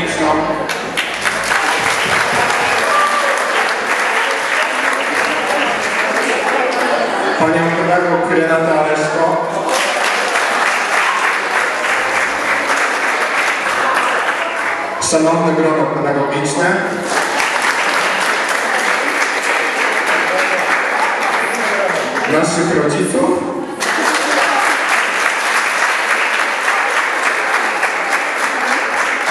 techniczną. Panią pedagog Renata Leszko. Szanowne grono pedagogiczne. Naszych rodziców.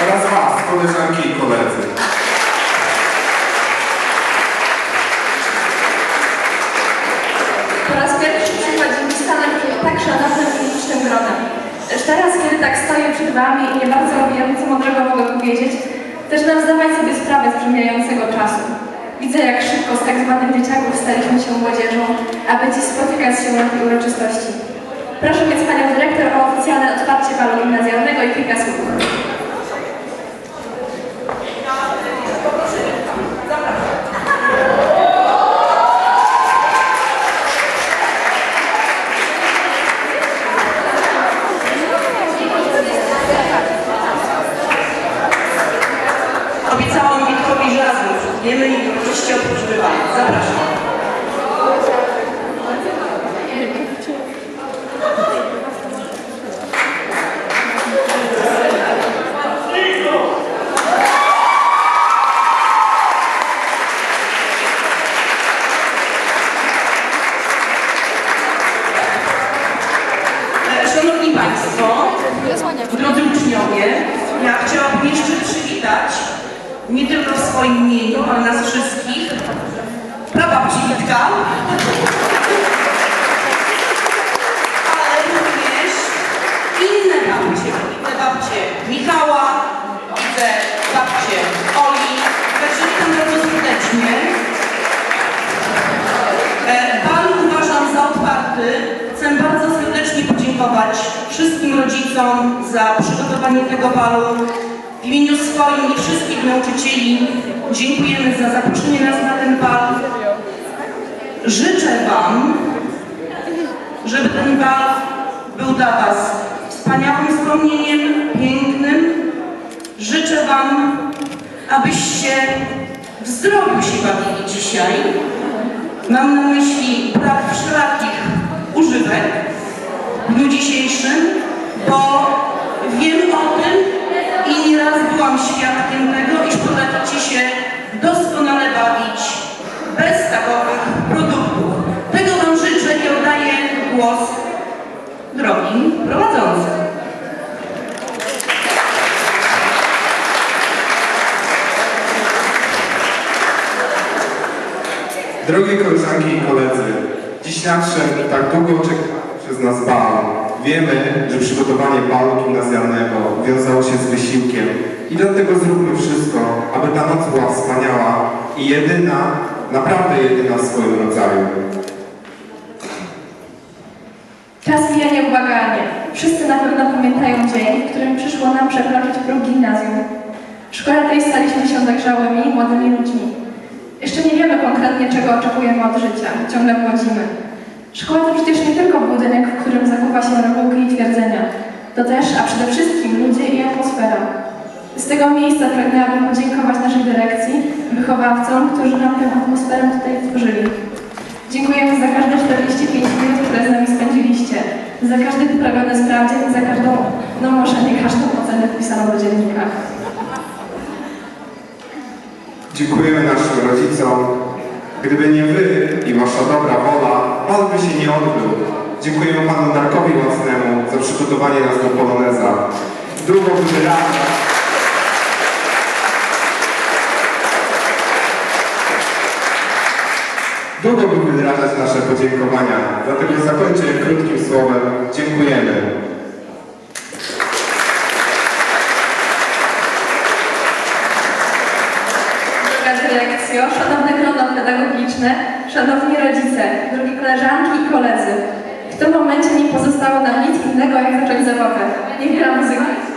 Oraz Was, koleżanki i koledzy. Po raz pierwszy przychodzi mi stanąć przed tak szanownym i licznym gronem. Teraz, kiedy tak stoję przed Wami i nie bardzo wiem, co mądrego mogę powiedzieć, zaczynam zdawać sobie sprawę z przemijającego czasu. Widzę, jak szybko z tak zwanych dzieciaków staliśmy się młodzieżą, aby dziś spotykać się na tej uroczystości. Proszę więc Panią Dyrektor o oficjalne otwarcie balu gimnazjalnego i kilka słów. Państwo, drodzy uczniowie, ja chciałabym jeszcze przywitać, nie tylko w swoim imieniu, ale nas wszystkich, prababci Witka, ale również inne babcie, widzę babcie. Michała, rodzicom za przygotowanie tego balu. W imieniu swoim i wszystkich nauczycieli dziękujemy za zaproszenie nas na ten bal. Życzę Wam, żeby ten bal był dla Was wspaniałym wspomnieniem, pięknym. Życzę Wam, abyście w zdrowiu się bawili dzisiaj. Mam na myśli brak wszelakich używek w dniu dzisiejszym, bo wiem o tym i nieraz byłam świadkiem tego, iż potraficie się doskonale bawić bez takowych produktów. Tego Wam życzę i oddaję głos drogim prowadzącym. Drogie koleżanki i koledzy, dziś nadszedł tak długo czekany przez nas bal. Wiemy, że przygotowanie balu gimnazjalnego wiązało się z wysiłkiem i dlatego zróbmy wszystko, aby ta noc była wspaniała i jedyna, naprawdę jedyna w swoim rodzaju. Czas mija nieubłaganie. Wszyscy na pewno pamiętają dzień, w którym przyszło nam przekroczyć próg gimnazjum. W szkole tej staliśmy się dojrzałymi, młodymi ludźmi. Jeszcze nie wiemy konkretnie, czego oczekujemy od życia. Ciągle młodzimy. Szkoła to przecież nie tylko budynek, w którym zakuwa się regułki i twierdzenia. To też, a przede wszystkim ludzie i atmosfera. Z tego miejsca pragnęłabym podziękować naszej dyrekcji, wychowawcom, którzy nam tę atmosferę tutaj stworzyli. Dziękujemy za każde 45 minut, które z nami spędziliście. Za każdy poprawiony sprawdzian za każdą, no może nie każdą ocenę wpisaną do dziennika. Dziękujemy naszym rodzicom. Gdyby nie wy i wasza dobra wola, bal by się nie odbył. Dziękujemy panu Darkowi Łacnemu za przygotowanie nas do Poloneza. Drugą wyrażę. Długo by wyrażać nasze podziękowania, dlatego zakończę krótkim słowem. Dziękujemy. Szanowne grono pedagogiczne, szanowni rodzice, drogie koleżanki i koledzy. W tym momencie nie pozostało nam nic innego, jak zacząć zabawę. Niech gra muzyka.